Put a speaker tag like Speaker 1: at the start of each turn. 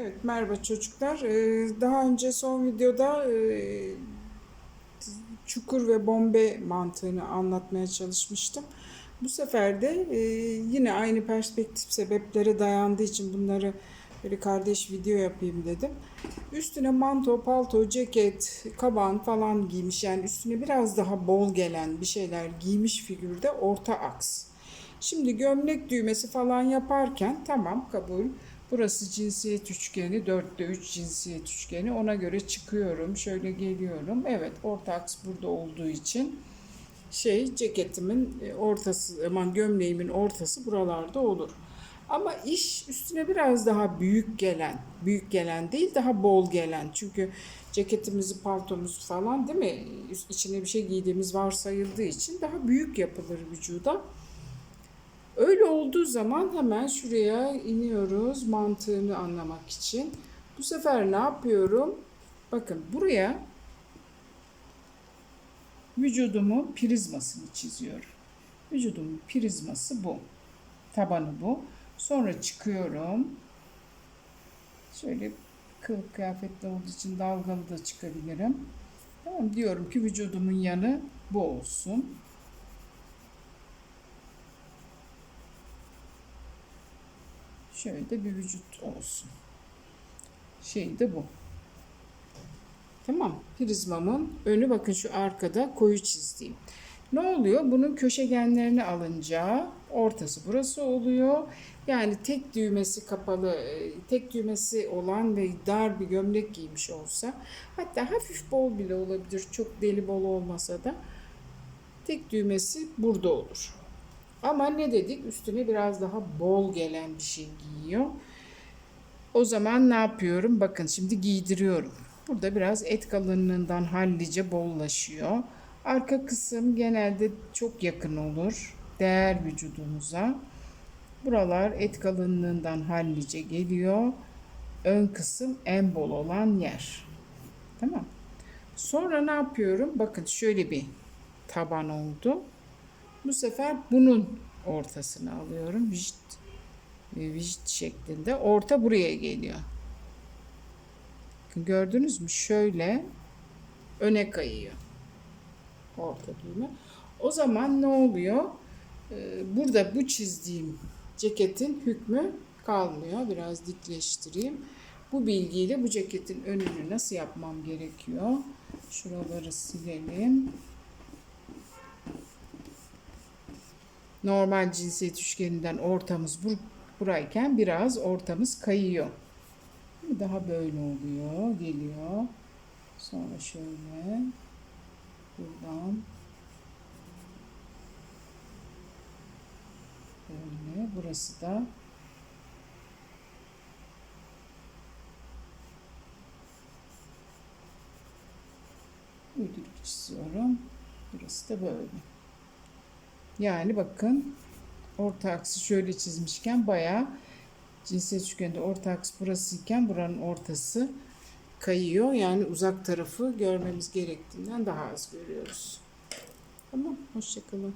Speaker 1: Evet merhaba çocuklar. Ee, Daha önce son videoda e, çukur ve bombe mantığını anlatmaya çalışmıştım. Bu sefer de e, yine aynı perspektif sebeplere dayandığı için bunları böyle kardeş video yapayım dedim. Üstüne manto, palto, ceket, kaban falan giymiş. Yani üstüne biraz daha bol gelen bir şeyler giymiş figürde orta aks. Şimdi gömlek düğmesi falan yaparken tamam kabul. Burası cinsiyet üçgeni, 4'te 3 cinsiyet üçgeni. Ona göre çıkıyorum, şöyle geliyorum. Evet, orta aks burada olduğu için şey ceketimin e, ortası, aman gömleğimin ortası buralarda olur. Ama iş üstüne biraz daha büyük gelen, büyük gelen değil daha bol gelen. Çünkü ceketimizi, paltomuzu falan değil mi? İçine bir şey giydiğimiz varsayıldığı için daha büyük yapılır vücuda. Öyle olduğu zaman hemen şuraya iniyoruz mantığını anlamak için. Bu sefer ne yapıyorum? Bakın buraya vücudumun prizmasını çiziyorum. Vücudumun prizması bu. Tabanı bu. Sonra çıkıyorum. Şöyle kılık kıyafetli olduğu için dalgalı da çıkabilirim. Tamam diyorum ki vücudumun yanı bu olsun. Şöyle de bir vücut olsun. Şey de bu. Tamam. Prizmamın önü bakın şu arkada koyu çizdiğim. Ne oluyor? Bunun köşegenlerini alınca ortası burası oluyor. Yani tek düğmesi kapalı, e, tek düğmesi olan ve dar bir gömlek giymiş olsa hatta hafif bol bile olabilir. Çok deli bol olmasa da tek düğmesi burada olur. Ama ne dedik? Üstüne biraz daha bol gelen bir şey giyiyor. O zaman ne yapıyorum? Bakın şimdi giydiriyorum. Burada biraz et kalınlığından hallice bollaşıyor. Arka kısım genelde çok yakın olur. Değer vücudumuza. Buralar et kalınlığından hallice geliyor. Ön kısım en bol olan yer. Tamam. Sonra ne yapıyorum? Bakın şöyle bir taban oldu. Bu sefer bunun ortasını alıyorum. Vişt, vişt şeklinde. Orta buraya geliyor. Gördünüz mü? Şöyle öne kayıyor. Orta düğme. O zaman ne oluyor? Ee, Burada bu çizdiğim ceketin hükmü kalmıyor. Biraz dikleştireyim. Bu bilgiyle bu ceketin önünü nasıl yapmam gerekiyor? Şuraları silelim. Normal cinsiyet üçgeninden ortamız bur burayken biraz ortamız kayıyor. Daha böyle oluyor, geliyor. Sonra şöyle buradan böyle burası da uydurup çiziyorum. Burası da böyle. Yani bakın orta aksı şöyle çizmişken bayağı cinsiyet üçgeninde orta aks burası iken buranın ortası kayıyor. Yani uzak tarafı görmemiz gerektiğinden daha az görüyoruz. Tamam, hoşçakalın.